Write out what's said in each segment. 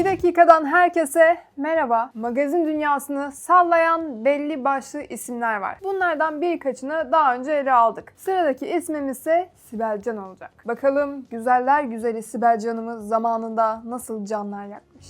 Bir dakikadan herkese merhaba. Magazin dünyasını sallayan belli başlı isimler var. Bunlardan birkaçını daha önce ele aldık. Sıradaki ismimiz ise Sibel Can olacak. Bakalım güzeller güzeli Sibel Can'ımız zamanında nasıl canlar yakmış.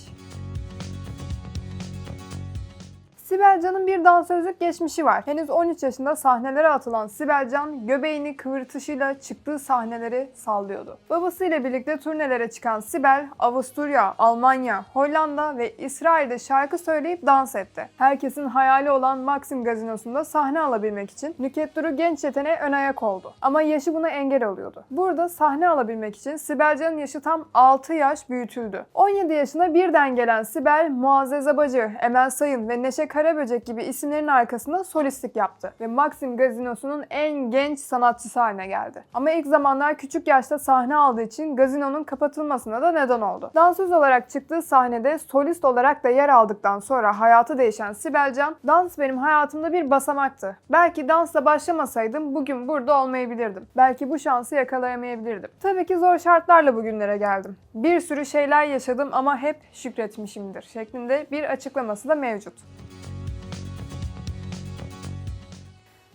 Sibel Can'ın bir dansözlük geçmişi var. Henüz 13 yaşında sahnelere atılan Sibel Can göbeğini kıvırtışıyla çıktığı sahneleri sallıyordu. Babasıyla birlikte turnelere çıkan Sibel, Avusturya, Almanya, Hollanda ve İsrail'de şarkı söyleyip dans etti. Herkesin hayali olan Maxim Gazinosu'nda sahne alabilmek için Nüket Duru genç yeteneğe ön ayak oldu. Ama yaşı buna engel oluyordu. Burada sahne alabilmek için Sibel Can'ın yaşı tam 6 yaş büyütüldü. 17 yaşına birden gelen Sibel, Muazzez Abacı, Emel Sayın ve Neşe Karaböcek gibi isimlerin arkasında solistlik yaptı ve Maxim Gazinosu'nun en genç sanatçısı haline geldi. Ama ilk zamanlar küçük yaşta sahne aldığı için gazinonun kapatılmasına da neden oldu. Dansöz olarak çıktığı sahnede solist olarak da yer aldıktan sonra hayatı değişen Sibel Can, dans benim hayatımda bir basamaktı. Belki dansla başlamasaydım bugün burada olmayabilirdim. Belki bu şansı yakalayamayabilirdim. Tabii ki zor şartlarla bugünlere geldim. Bir sürü şeyler yaşadım ama hep şükretmişimdir şeklinde bir açıklaması da mevcut.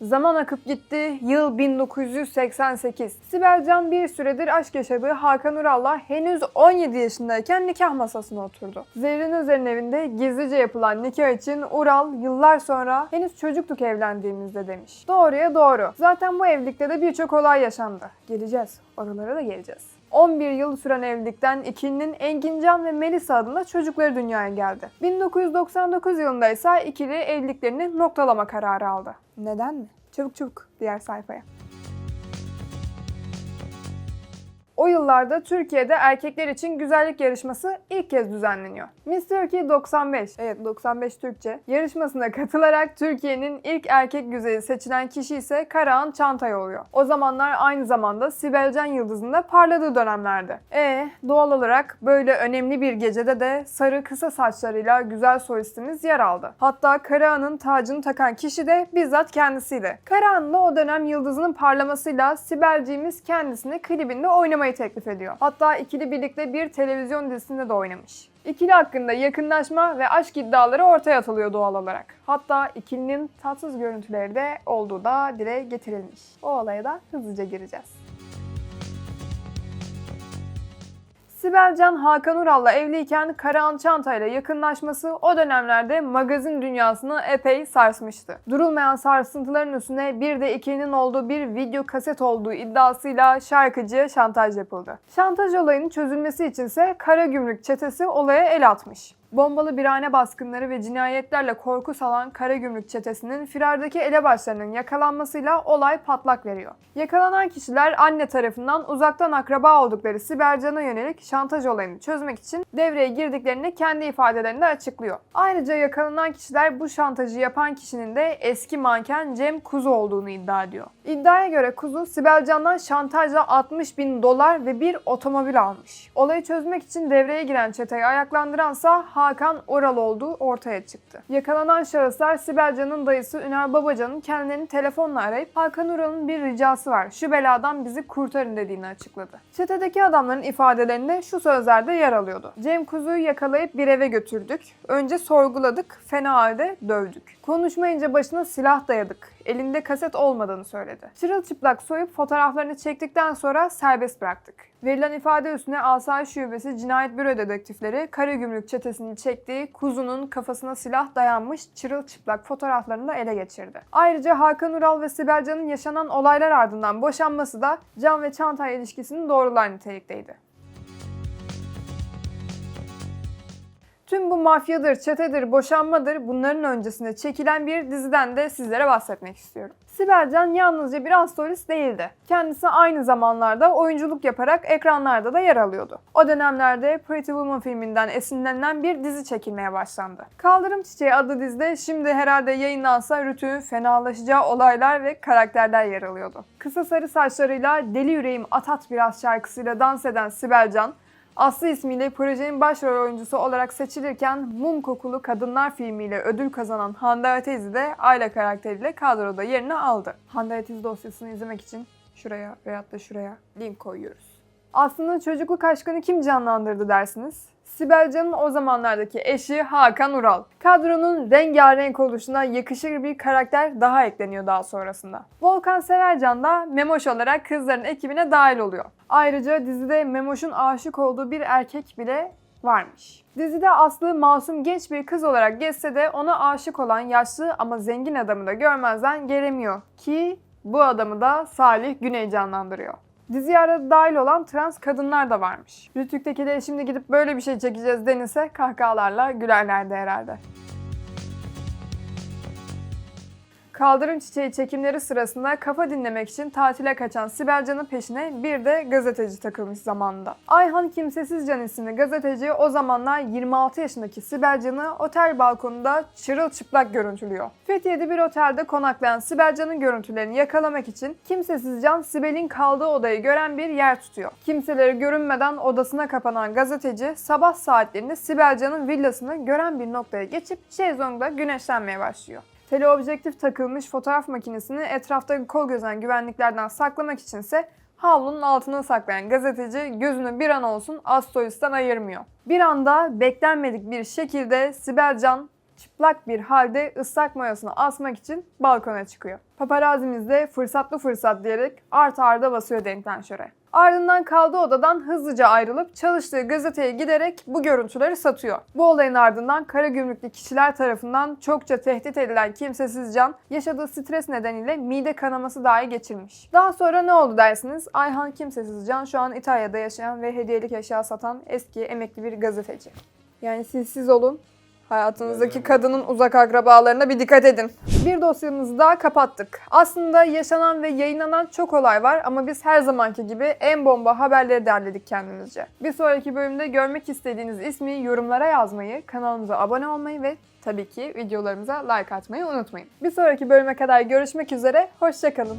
Zaman akıp gitti. Yıl 1988. Sibel Can bir süredir aşk yaşadığı Hakan Ural'la henüz 17 yaşındayken nikah masasına oturdu. Zerrin Özer'in evinde gizlice yapılan nikah için Ural yıllar sonra henüz çocuktuk evlendiğimizde demiş. Doğruya doğru. Zaten bu evlilikte de birçok olay yaşandı. Geleceğiz. Oralara da geleceğiz. 11 yıl süren evlilikten ikilinin Engincan ve Melisa adında çocukları dünyaya geldi. 1999 yılında ise ikili evliliklerini noktalama kararı aldı. Neden mi? Çabuk çabuk diğer sayfaya. O yıllarda Türkiye'de erkekler için güzellik yarışması ilk kez düzenleniyor. Miss Turkey 95, evet 95 Türkçe, yarışmasına katılarak Türkiye'nin ilk erkek güzeli seçilen kişi ise Karahan Çantay oluyor. O zamanlar aynı zamanda Sibel Can Yıldız'ın parladığı dönemlerde. E doğal olarak böyle önemli bir gecede de sarı kısa saçlarıyla güzel solistimiz yer aldı. Hatta Karahan'ın tacını takan kişi de bizzat kendisiydi. Karahan da o dönem Yıldız'ın parlamasıyla Sibelciğimiz kendisini klibinde oynamayı teklif ediyor. Hatta ikili birlikte bir televizyon dizisinde de oynamış. İkili hakkında yakınlaşma ve aşk iddiaları ortaya atılıyor doğal olarak. Hatta ikilinin tatsız görüntüleri de olduğu da dile getirilmiş. O olaya da hızlıca gireceğiz. Sibel Can Hakan Ural'la evliyken Karahan Çanta ile yakınlaşması o dönemlerde magazin dünyasını epey sarsmıştı. Durulmayan sarsıntıların üstüne bir de ikilinin olduğu bir video kaset olduğu iddiasıyla şarkıcıya şantaj yapıldı. Şantaj olayının çözülmesi içinse Karagümrük çetesi olaya el atmış. Bombalı birhane baskınları ve cinayetlerle korku salan Karagümrük çetesinin firardaki elebaşlarının yakalanmasıyla olay patlak veriyor. Yakalanan kişiler anne tarafından uzaktan akraba oldukları Sibel Can'a yönelik şantaj olayını çözmek için devreye girdiklerini kendi ifadelerinde açıklıyor. Ayrıca yakalanan kişiler bu şantajı yapan kişinin de eski manken Cem Kuzu olduğunu iddia ediyor. İddiaya göre Kuzu Sibel Can'dan şantajla 60 bin dolar ve bir otomobil almış. Olayı çözmek için devreye giren çeteyi ayaklandıransa Hakan Oral olduğu ortaya çıktı. Yakalanan şahıslar Sibel Can'ın dayısı Ünal Babacan'ın kendilerini telefonla arayıp Hakan Ural'ın bir ricası var. Şu beladan bizi kurtarın dediğini açıkladı. Çetedeki adamların ifadelerinde şu sözlerde yer alıyordu. Cem Kuzu'yu yakalayıp bir eve götürdük. Önce sorguladık, fena halde dövdük. Konuşmayınca başına silah dayadık. Elinde kaset olmadığını söyledi. Çırılçıplak soyup fotoğraflarını çektikten sonra serbest bıraktık. Verilen ifade üstüne Asayiş Şubesi Cinayet Büro dedektifleri Karagümrük çetesinin çektiği kuzunun kafasına silah dayanmış çırılçıplak fotoğraflarını da ele geçirdi. Ayrıca Hakan Ural ve Sibel Can'ın yaşanan olaylar ardından boşanması da Can ve Çantay ilişkisini doğrular nitelikteydi. Tüm bu mafyadır, çetedir, boşanmadır bunların öncesinde çekilen bir diziden de sizlere bahsetmek istiyorum. Sibel Can yalnızca bir astrolist değildi. Kendisi aynı zamanlarda oyunculuk yaparak ekranlarda da yer alıyordu. O dönemlerde Pretty Woman filminden esinlenilen bir dizi çekilmeye başlandı. Kaldırım Çiçeği adlı dizide şimdi herhalde yayınlansa Rütü'nün fenalaşacağı olaylar ve karakterler yer alıyordu. Kısa sarı saçlarıyla Deli Yüreğim Atat Biraz şarkısıyla dans eden Sibel Can, Aslı ismiyle projenin başrol oyuncusu olarak seçilirken Mum Kokulu Kadınlar filmiyle ödül kazanan Hande Atezi de Ayla karakteriyle kadroda yerini aldı. Hande Atezi dosyasını izlemek için şuraya veyahut da şuraya link koyuyoruz. Aslında çocukluk aşkını kim canlandırdı dersiniz? Sibel Can'ın o zamanlardaki eşi Hakan Ural. Kadronun rengarenk oluşuna yakışır bir karakter daha ekleniyor daha sonrasında. Volkan Severcan da Memoş olarak kızların ekibine dahil oluyor. Ayrıca dizide Memoş'un aşık olduğu bir erkek bile varmış. Dizide Aslı masum genç bir kız olarak geçse de ona aşık olan yaşlı ama zengin adamı da görmezden gelemiyor ki bu adamı da Salih Güney canlandırıyor. Diziye arada dahil olan trans kadınlar da varmış. Rütük'tekileri şimdi gidip böyle bir şey çekeceğiz denilse kahkahalarla gülerlerdi herhalde. Kaldırım Çiçeği çekimleri sırasında kafa dinlemek için tatile kaçan Sibel Can'ın peşine bir de gazeteci takılmış zamanında. Ayhan Kimsesiz Can isimli gazeteci o zamanlar 26 yaşındaki Sibel Can'ı otel balkonunda çırılçıplak görüntülüyor. Fethiye'de bir otelde konaklayan Sibel Can'ın görüntülerini yakalamak için Kimsesiz Can Sibel'in kaldığı odayı gören bir yer tutuyor. Kimseleri görünmeden odasına kapanan gazeteci sabah saatlerinde Sibel Can'ın villasını gören bir noktaya geçip şezlongda güneşlenmeye başlıyor. Teleobjektif takılmış fotoğraf makinesini etraftaki kol gözen güvenliklerden saklamak içinse havlunun altına saklayan gazeteci gözünü bir an olsun Astois'ten ayırmıyor. Bir anda beklenmedik bir şekilde Sibel Can çıplak bir halde ıslak mayasını asmak için balkona çıkıyor. Paparazimiz de fırsatlı fırsat diyerek art arda basıyor denklenşöre. Ardından kaldığı odadan hızlıca ayrılıp çalıştığı gazeteye giderek bu görüntüleri satıyor. Bu olayın ardından kara gümrüklü kişiler tarafından çokça tehdit edilen kimsesiz can yaşadığı stres nedeniyle mide kanaması dahi geçirmiş. Daha sonra ne oldu dersiniz? Ayhan Kimsesiz Can şu an İtalya'da yaşayan ve hediyelik eşya satan eski emekli bir gazeteci. Yani siz siz olun. Hayatınızdaki kadının uzak akrabalarına bir dikkat edin. Bir dosyamızı daha kapattık. Aslında yaşanan ve yayınlanan çok olay var ama biz her zamanki gibi en bomba haberleri derledik kendimizce. Bir sonraki bölümde görmek istediğiniz ismi yorumlara yazmayı, kanalımıza abone olmayı ve tabii ki videolarımıza like atmayı unutmayın. Bir sonraki bölüme kadar görüşmek üzere, hoşçakalın.